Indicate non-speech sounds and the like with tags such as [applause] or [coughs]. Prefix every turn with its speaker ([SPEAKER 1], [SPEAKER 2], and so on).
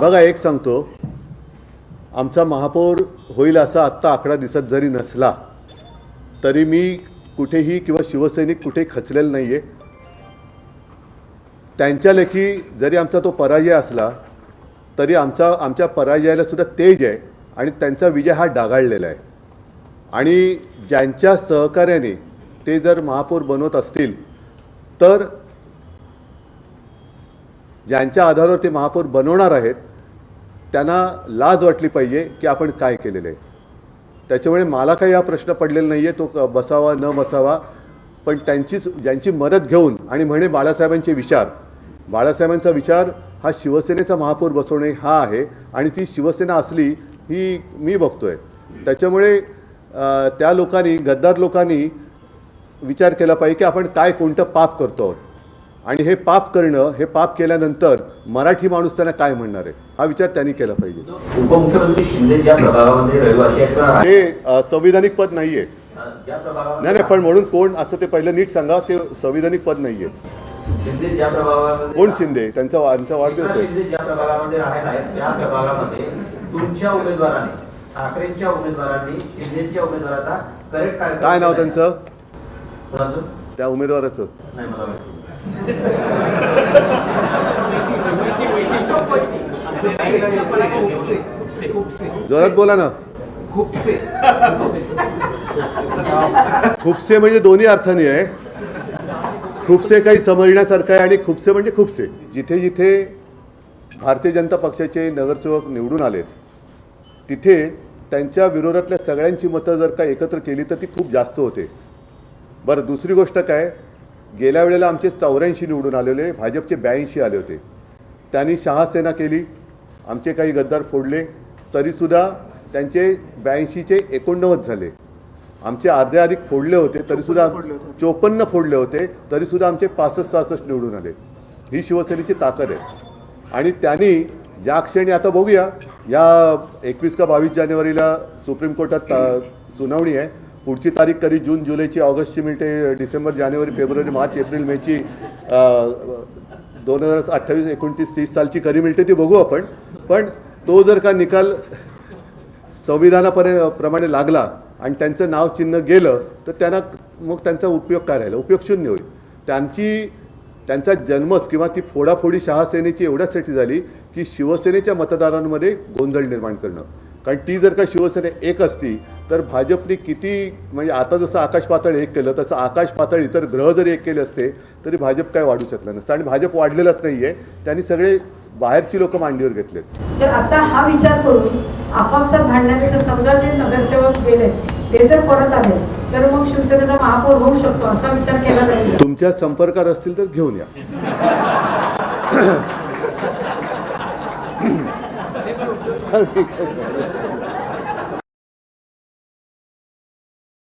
[SPEAKER 1] बघा एक सांगतो. आमचा महापौर होईल असा आत्ता आकडा दिसत जरी नसला तरी मी कुठेही किंवा शिवसैनिक कुठे खचलेलं नाही आहे त्यांच्या लेखी जरी आमचा तो पराजय असला तरी आमचा आमच्या पराजयाला सुद्धा तेज आहे आणि त्यांचा विजय हा डागाळलेला आहे. आणि ज्यांच्या सहकार्याने ते जर महापौर बनवत असतील तर ज्यांच्या आधारावर ते महापौर बनवणार आहेत त्यांना लाज वाटली पाहिजे की आपण काय केलेलं आहे. त्याच्यामुळे मला काही हा प्रश्न पडलेला नाही आहे तो क- बसावा न बसावा. पण त्यांचीच ज्यांची मदत घेऊन आणि म्हणे बाळासाहेबांचे विचार बाळासाहेबांचा विचार हा शिवसेनेचा महापौर बसवणे हा आहे आणि ती शिवसेना असली ही मी बघतोय. त्याच्यामुळे त्या लोकांनी गद्दार लोकांनी विचार केला पाहिजे की आपण काय कोणतं पाप करतो आहोत. आणि हे पाप करणं हे पाप केल्यानंतर मराठी माणूस त्यांना काय म्हणणार आहे? हा विचार त्यांनी केला पाहिजे.
[SPEAKER 2] उपमुख्यमंत्री शिंदे ज्या प्रभागामध्ये
[SPEAKER 1] हे संविधानिक पद नाही आहे
[SPEAKER 2] ज्या प्रभागामध्ये
[SPEAKER 1] नाही नाही पण म्हणून कोण असं ते पहिलं नीट सांगा ते संविधानिक पद नाही आहे
[SPEAKER 2] शिंदे ज्या प्रभागामध्ये
[SPEAKER 1] कोण शिंदे? त्यांचा त्यांचा वाढदिवस आहे.
[SPEAKER 2] तुमच्या उमेदवाराने ठाकरेंच्या उमेदवारांनी शिंदेच्या उमेदवाराचा करेक्ट
[SPEAKER 1] काय नाव. त्यांचं? त्या उमेदवाराचं. जोरात बोला ना. खुपसे. म्हणजे दोन्ही अर्थाने आहे. खुपसे काही समजण्यासारखं आहे आणि खुपसे म्हणजे खुपसे. जिथे जिथे भारतीय जनता पक्षाचे नगरसेवक निवडून आलेत तिथे त्यांच्या विरोधातल्या सगळ्यांची मतं जर का एकत्र केली तर ती खूप जास्त होते. बरं दुसरी गोष्ट काय? गेल्या वेळेला आमचे चौऱ्याऐंशी निवडून आलेले भाजपचे ब्याऐंशी आले होते. त्यांनी शहासेना केली आमचे काही गद्दार फोडले तरीसुद्धा त्यांचे ब्याऐंशीचे एकोणनव्वद झाले. आमचे अर्धे अधिक फोडले होते तरीसुद्धा चोपन्न फोडले होते तरीसुद्धा आमचे पासष्ट सहासष्ट निवडून आले. ही शिवसेनेची ताकद आहे. आणि त्यांनी ज्या क्षणी आता बघूया या एकवीस का बावीस जानेवारीला सुप्रीम कोर्टात सुनावणी आहे पुढची तारीख कधी? जून जुलैची ऑगस्टची मिळते डिसेंबर जानेवारी फेब्रुवारी मार्च एप्रिल मेची दोन हजार अठ्ठावीस एकोणतीस तीस सालची कधी मिळते ती बघू आपण. पण तो जर का निकाल संविधानापर्यंत प्रमाणे लागला आणि त्यांचं नाव चिन्ह गेलं तर त्यांना मग त्यांचा उपयोग काय राहिला? उपयोग शून्य होईल. त्यांची त्यांचा जन्मच किंवा ती फोडाफोडी शहासेनेची एवढ्यासाठी झाली की शिवसेनेच्या मतदारांमध्ये गोंधळ निर्माण करणं. कारण ती जर का शिवसेना एक असती तर भाजपने किती म्हणजे आता जसं आकाश पातळ एक केलं तसं आकाश पातळ इतर ग्रह जरी एक केले असते तरी भाजप काय वाढू शकलं नसतं. आणि भाजप वाढलेलंच नाही आहे त्यांनी सगळे बाहेरची लोक मांडीवर घेतलेत.
[SPEAKER 3] तर आता हा विचार करून आपापसात भांडण्यापेक्षा समजा जे नगरसेवक गेले ते जर परत आले तर मग शिवसेनेचा महापौर होऊ शकतो असा विचार केला जाईल.
[SPEAKER 1] तुमच्या संपर्कात असतील तर घेऊन या. [coughs] [coughs] ठीक आहे.